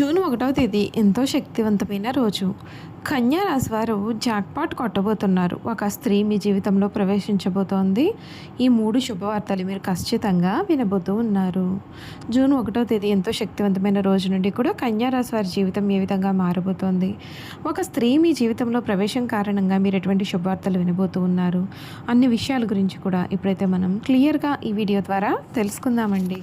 June ఒకటవ తేదీ ఎంతో శక్తివంతమైన రోజు. కన్యా రాశి వారు జాక్పాట్ కొట్టబోతున్నారు. ఒక స్త్రీ మీ జీవితంలో ప్రవేశించబోతోంది. ఈ మూడు శుభవార్తలు మీరు ఖచ్చితంగా వినబోతూ ఉన్నారు. జూన్ ఒకటవ తేదీ ఎంతో శక్తివంతమైన రోజు నుండి కూడా కన్యా రాశి వారి జీవితం ఏ విధంగా మారబోతోంది? ఒక స్త్రీ మీ జీవితంలో ప్రవేశం కారణంగా మీరు ఎటువంటి శుభవార్తలు వినబోతూ ఉన్నారు? అన్ని విషయాల గురించి కూడా ఇప్పుడైతే మనం క్లియర్గా ఈ వీడియో ద్వారా తెలుసుకుందామండి.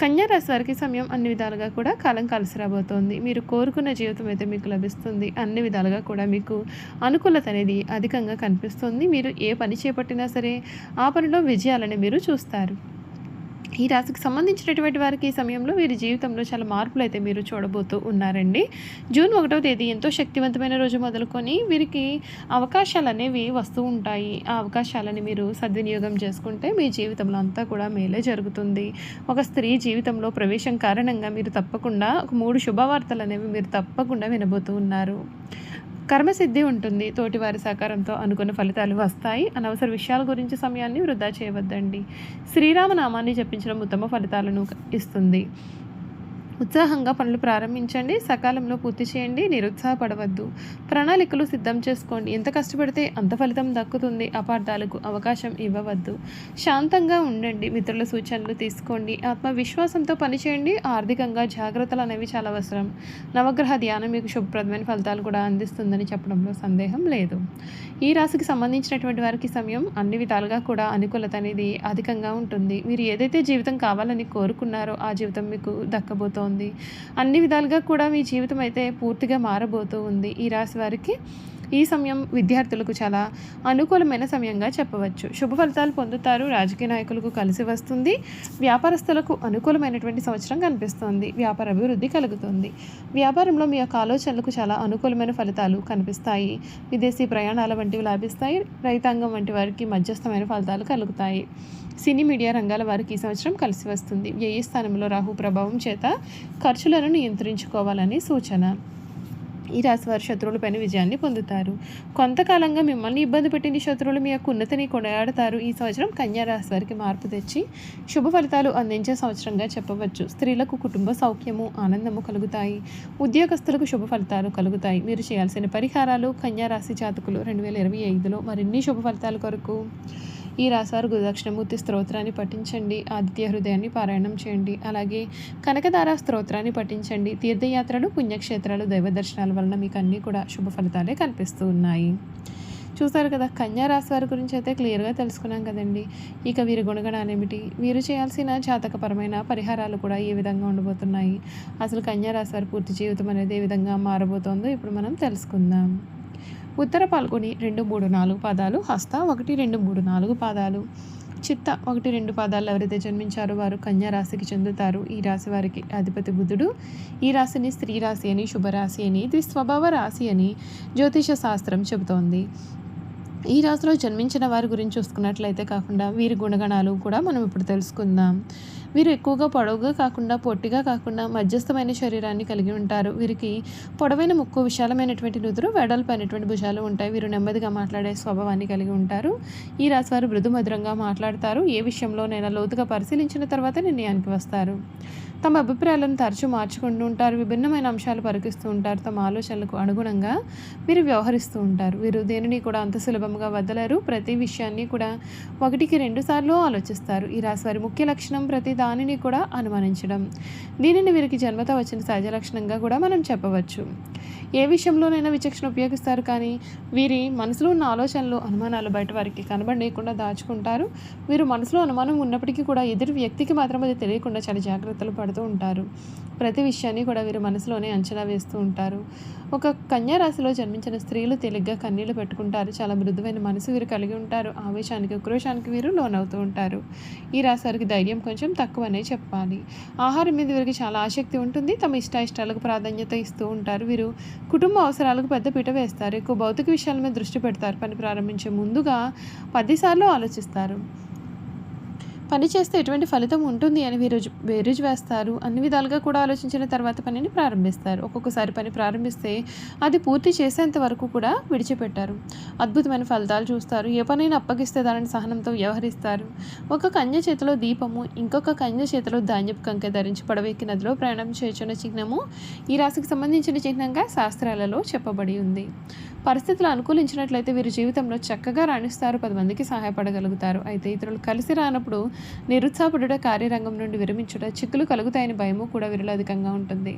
కన్యారాశి వారికి సమయం అన్ని విధాలుగా కూడా కాలం కలిసి రాబోతోంది మీరు కోరుకున్న జీవితం అయితే మీకు లభిస్తుంది. అన్ని విధాలుగా కూడా మీకు అనుకూలత అనేది అధికంగా కనిపిస్తుంది. మీరు ఏ పని చేపట్టినా సరే ఆ పనిలో విజయాలని మీరు చూస్తారు. ఈ రాశికి సంబంధించినటువంటి వారికి ఈ సమయంలో వీరి జీవితంలో చాలా మార్పులు అయితే మీరు చూడబోతూ ఉన్నారండి. జూన్ ఒకటవ తేదీ ఎంతో శక్తివంతమైన రోజు మొదలుకొని వీరికి అవకాశాలు అనేవి వస్తూ ఉంటాయి. ఆ అవకాశాలని మీరు సద్వినియోగం చేసుకుంటే మీ జీవితంలో అంతా కూడా మేలే జరుగుతుంది. ఒక స్త్రీ జీవితంలో ప్రవేశం కారణంగా మీరు తప్పకుండా ఒక మూడు శుభవార్తలు అనేవి మీరు తప్పకుండా వినబోతూ ఉన్నారు. కర్మసిద్ధి ఉంటుంది. తోటివారి సహకారంతో అనుకున్న ఫలితాలు వస్తాయి. అనవసర విషయాల గురించి సమయాన్ని వృధా చేయవద్దండి. శ్రీరామనామాన్ని జపించడం ఉత్తమ ఫలితాలను ఇస్తుంది. ఉత్సాహంగా పనులు ప్రారంభించండి సకాలంలో పూర్తి చేయండి నిరుత్సాహపడవద్దు. ప్రణాళికలు సిద్ధం చేసుకోండి. ఎంత కష్టపడితే అంత ఫలితం దక్కుతుంది. అపార్థాలకు అవకాశం ఇవ్వవద్దు. శాంతంగా ఉండండి. మిత్రుల సూచనలు తీసుకోండి. ఆత్మవిశ్వాసంతో పనిచేయండి. ఆర్థికంగా జాగ్రత్తలు అనేవి చాలా అవసరం. నవగ్రహ ధ్యానం మీకు శుభప్రదమైన ఫలితాలు కూడా అందిస్తుందని చెప్పడంలో సందేహం లేదు. ఈ రాశికి సంబంధించినటువంటి వారికి సమయం అన్ని విధాలుగా కూడా అనుకూలత అనేది అధికంగా ఉంటుంది. మీరు ఏదైతే జీవితం కావాలని కోరుకున్నారో ఆ జీవితం మీకు దక్కబోతోంది. అన్ని విధాలుగా కూడా మీ జీవితం అయితే పూర్తిగా మారబోతూ ఉంది. ఈ రాశి వారికి ఈ సమయం విద్యార్థులకు చాలా అనుకూలమైన సమయంగా చెప్పవచ్చు. శుభ ఫలితాలు పొందుతారు రాజకీయ నాయకులకు కలిసి వస్తుంది. వ్యాపారస్తులకు అనుకూలమైనటువంటి సంవత్సరం కనిపిస్తుంది. వ్యాపార అభివృద్ధి కలుగుతుంది. వ్యాపారంలో మీ యొక్క ఆలోచనలకు చాలా అనుకూలమైన ఫలితాలు కనిపిస్తాయి. విదేశీ ప్రయాణాల వంటివి లాభిస్తాయి. రైతాంగం వంటి వారికి మధ్యస్థమైన ఫలితాలు కలుగుతాయి. సినీ మీడియా రంగాల వారికి ఈ సంవత్సరం కలిసి వస్తుంది. వ్యయ స్థానంలో రాహు ప్రభావం చేత ఖర్చులను నియంత్రించుకోవాలని సూచన. ఈ రాశివారి శత్రువులపైన విజయాన్ని పొందుతారు. కొంతకాలంగా మిమ్మల్ని ఇబ్బంది పెట్టిన శత్రువులు మీ యొక్క ఉన్నతిని కొనియాడతారు. ఈ సంవత్సరం కన్యా రాశి వారికి మార్పు తెచ్చి శుభ ఫలితాలు అందించే సంవత్సరంగా చెప్పవచ్చు. స్త్రీలకు కుటుంబ సౌఖ్యము ఆనందము కలుగుతాయి. ఉద్యోగస్తులకు శుభ ఫలితాలు కలుగుతాయి. మీరు చేయాల్సిన పరిహారాలు కన్యా రాశి జాతకులు రెండు వేల ఇరవై ఐదులో మరిన్ని శుభ ఫలితాల కొరకు. ఈ రాశారు గురుదక్షిణమూర్తి స్తోత్రాన్ని పఠించండి. ఆదిత్య హృదయాన్ని పారాయణం చేయండి. అలాగే కనకదార స్తోత్రాన్ని పఠించండి. తీర్థయాత్రలు పుణ్యక్షేత్రాలు దైవ దర్శనాల వలన మీకు అన్నీ కూడా శుభ ఫలితాలే కనిపిస్తూ ఉన్నాయి. చూసారు కదా కన్యా రాశి వారి గురించి అయితే క్లియర్గా తెలుసుకున్నాం కదండి. ఇక వీరి గుణగణాలు ఏమిటి? వీరు చేయాల్సిన జాతకపరమైన పరిహారాలు కూడా ఏ విధంగా ఉండబోతున్నాయి? అసలు కన్యా రాశి వారి పూర్తి జీవితం అనేది ఏ విధంగా మారబోతోందో ఇప్పుడు మనం తెలుసుకుందాం. ఉత్తర పాల్గొని రెండు మూడు నాలుగు పాదాలు హస్త ఒకటి రెండు మూడు నాలుగు పాదాలు చిత్త ఒకటి రెండు పాదాలు ఎవరైతే జన్మించారో వారు కన్యా రాశికి చెందుతారు. ఈ రాశి వారికి అధిపతి బుధుడు. ఈ రాశిని స్త్రీ రాశి అని శుభరాశి అని ఇది స్వభావ రాశి అని జ్యోతిష శాస్త్రం చెబుతోంది. ఈ రాశిలో జన్మించిన వారి గురించి చూసుకున్నట్లయితే కాకుండా వీరి గుణగణాలు కూడా మనం ఇప్పుడు తెలుసుకుందాం. వీరు ఎక్కువగా పొడవుగా కాకుండా పొట్టిగా కాకుండా మధ్యస్థమైన శరీరాన్ని కలిగి ఉంటారు. వీరికి పొడవైన ముక్కు విశాలమైనటువంటి నుదురు వెడల్పైనటువంటి భుజాలు ఉంటాయి. వీరు నెమ్మదిగా మాట్లాడే స్వభావాన్ని కలిగి ఉంటారు. ఈ రాశి వారు మృదు మధురంగా మాట్లాడతారు. ఏ విషయంలోనైనా లోతుగా పరిశీలించిన తర్వాత నిర్ణయానికి వస్తారు. తమ అభిప్రాయాలను తరచూ మార్చుకుంటూ ఉంటారు విభిన్నమైన అంశాలు పరికిస్తూ ఉంటారు తమ ఆలోచనలకు అనుగుణంగా వీరు వ్యవహరిస్తూ ఉంటారు. వీరు దేనిని కూడా అంత సులభంగా వదలరు. ప్రతి విషయాన్ని కూడా ఒకటికి రెండు సార్లు ఆలోచిస్తారు. ఈ రాశి వారి ముఖ్య లక్షణం ప్రతి దానిని కూడా అనుమానించడం. దీనిని వీరికి జన్మత వచ్చిన సహజ లక్షణంగా కూడా మనం చెప్పవచ్చు. ఏ విషయంలోనైనా విచక్షణ ఉపయోగిస్తారు కానీ వీరి మనసులో ఉన్న ఆలోచనలు అనుమానాలు బయట వారికి కనబడలేకుండా దాచుకుంటారు. వీరు మనసులో అనుమానం ఉన్నప్పటికీ కూడా ఎదురు వ్యక్తికి మాత్రం అది తెలియకుండా చాలా జాగ్రత్తలు పడుతూ ఉంటారు. ప్రతి విషయాన్ని కూడా వీరు మనసులోనే అంచనా వేస్తూ ఉంటారు. ఒక కన్యారాశిలో జన్మించిన స్త్రీలు తేలిగ్గా కన్నీళ్ళు పెట్టుకుంటారు. చాలా మృదువైన మనసు వీరు కలిగి ఉంటారు. ఆవేశానికి ఉక్రోషానికి వీరు లోనవుతూ ఉంటారు. ఈ రాశి వారికి ధైర్యం కొంచెం తక్కువనే చెప్పాలి. ఆహారం మీద వీరికి చాలా ఆసక్తి ఉంటుంది. తమ ఇష్టాయిష్టాలకు ప్రాధాన్యత ఇస్తూ ఉంటారు. వీరు కుటుంబ అవసరాలకు పెద్దపీట వేస్తారు. ఎక్కువ భౌతిక విషయాల మీద దృష్టి పెడతారు. పని ప్రారంభించే ముందుగా పదిసార్లు ఆలోచిస్తారు. పని చేస్తే ఎటువంటి ఫలితం ఉంటుంది అని వీరోజు బేరీజ్ వేస్తారు అన్ని విధాలుగా కూడా ఆలోచించిన తర్వాత పనిని ప్రారంభిస్తారు. ఒక్కొక్కసారి పని ప్రారంభిస్తే అది పూర్తి చేసేంత వరకు కూడా విడిచిపెట్టారు. అద్భుతమైన ఫలితాలు చూస్తారు. ఏ పనైనా అప్పగిస్తే దానిని సహనంతో వ్యవహరిస్తారు. ఒక కన్య చేతిలో దీపము ఇంకొక కన్య చేతిలో ధాన్యపు కంకె ధరించి పడవేకి నదిలో ప్రయాణం చేస్తున్న చిహ్నము ఈ రాశికి సంబంధించిన చిహ్నంగా శాస్త్రాలలో చెప్పబడి ఉంది. పరిస్థితులు అనుకూలించినట్లయితే వీరి జీవితంలో చక్కగా రాణిస్తారు. పది మందికి సహాయపడగలుగుతారు. అయితే ఇతరులు కలిసి రానప్పుడు నిరుత్సాహపడుట కార్యరంగం నుండి విరమించుట చిక్కులు కలుగుతాయని భయము కూడా వీరిలో అధికంగా ఉంటుంది.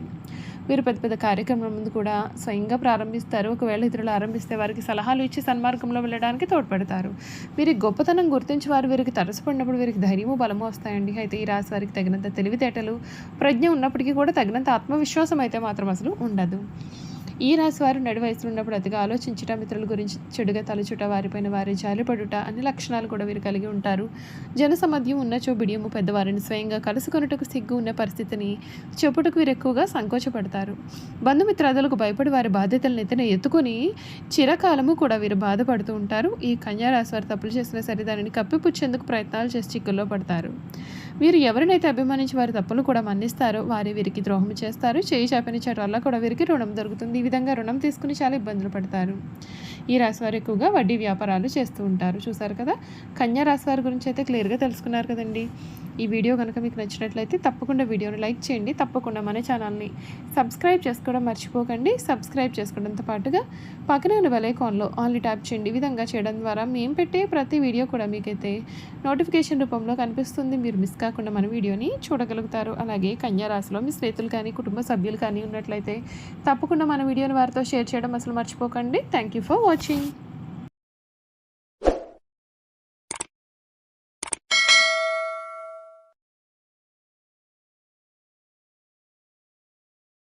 వీరు పెద్ద పెద్ద కార్యక్రమం ముందు కూడా స్వయంగా ప్రారంభిస్తారు. ఒకవేళ ఇతరులు ఆరంభిస్తే వారికి సలహాలు ఇచ్చి సన్మార్గంలో వెళ్ళడానికి తోడ్పడతారు. వీరి గొప్పతనం గుర్తించి వారు వీరికి తరసపడినప్పుడు వీరికి ధైర్యము బలము వస్తాయండి. అయితే ఈ రాశి వారికి తగినంత తెలివితేటలు ప్రజ్ఞ ఉన్నప్పటికీ కూడా తగినంత ఆత్మవిశ్వాసం అయితే మాత్రం అసలు ఉండదు. ఈ రాశి వారు నడి వయసులో ఉన్నప్పుడు అతిగా ఆలోచించుట మిత్రుల గురించి చెడుగా తలచుట వారిపైన వారి జాలిపడుట అన్ని లక్షణాలు కూడా వీరు కలిగి ఉంటారు. జనసమధ్యం ఉన్నచో బిడియము పెద్దవారిని స్వయంగా కలుసుకొనుటకు సిగ్గు ఉన్న పరిస్థితిని చెప్పుటకు వీరు ఎక్కువగా సంకోచపడతారు. బంధుమిత్రాదులకు భయపడి వారి బాధ్యతలను ఎత్తిన ఎత్తుకొని చిరకాలము కూడా వీరు బాధపడుతూ ఉంటారు. ఈ కన్యా రాశి వారు తప్పులు చేసినా సరే దానిని కప్పిపుచ్చేందుకు ప్రయత్నాలు చేసి చిక్కుల్లో పడతారు. వీరు ఎవరినైతే అభిమానించి వారి తప్పులు కూడా మన్నిస్తారో వారే వీరికి ద్రోహం చేస్తారు. చేయి చేపని చోట వల్ల కూడా వీరికి రుణం దొరుకుతుంది. ఈ విధంగా రుణం తీసుకుని చాలా ఇబ్బందులు పడతారు. ఈ రాశి వారు ఎక్కువగా వడ్డీ వ్యాపారాలు చేస్తూ ఉంటారు. చూసారు కదా? కన్యా రాశి వారి గురించి అయితే క్లియర్గా తెలుసుకున్నారు కదండి. ఈ వీడియో కనుక మీకు నచ్చినట్లయితే తప్పకుండా వీడియోని లైక్ చేయండి. తప్పకుండా మన ఛానల్ని సబ్స్క్రైబ్ చేసుకోవడం మర్చిపోకండి. సబ్స్క్రైబ్ చేసుకోవడంతో పాటుగా పక్కనే ఉన్న బెలైకాన్లో ఆన్లీ ట్యాప్ చేయండి. ఈ విధంగా చేయడం ద్వారా మేము పెట్టే ప్రతి వీడియో కూడా మీకైతే నోటిఫికేషన్ రూపంలో కనిపిస్తుంది. మీరు మిస్ కాకుండా మన వీడియోని చూడగలుగుతారు. అలాగే కన్యారాశిలో మీ స్నేహితులు కానీ కుటుంబ సభ్యులు కానీ ఉన్నట్లయితే తప్పకుండా మన వీడియోని వారితో షేర్ చేయడం అసలు మర్చిపోకండి. Thank you for watching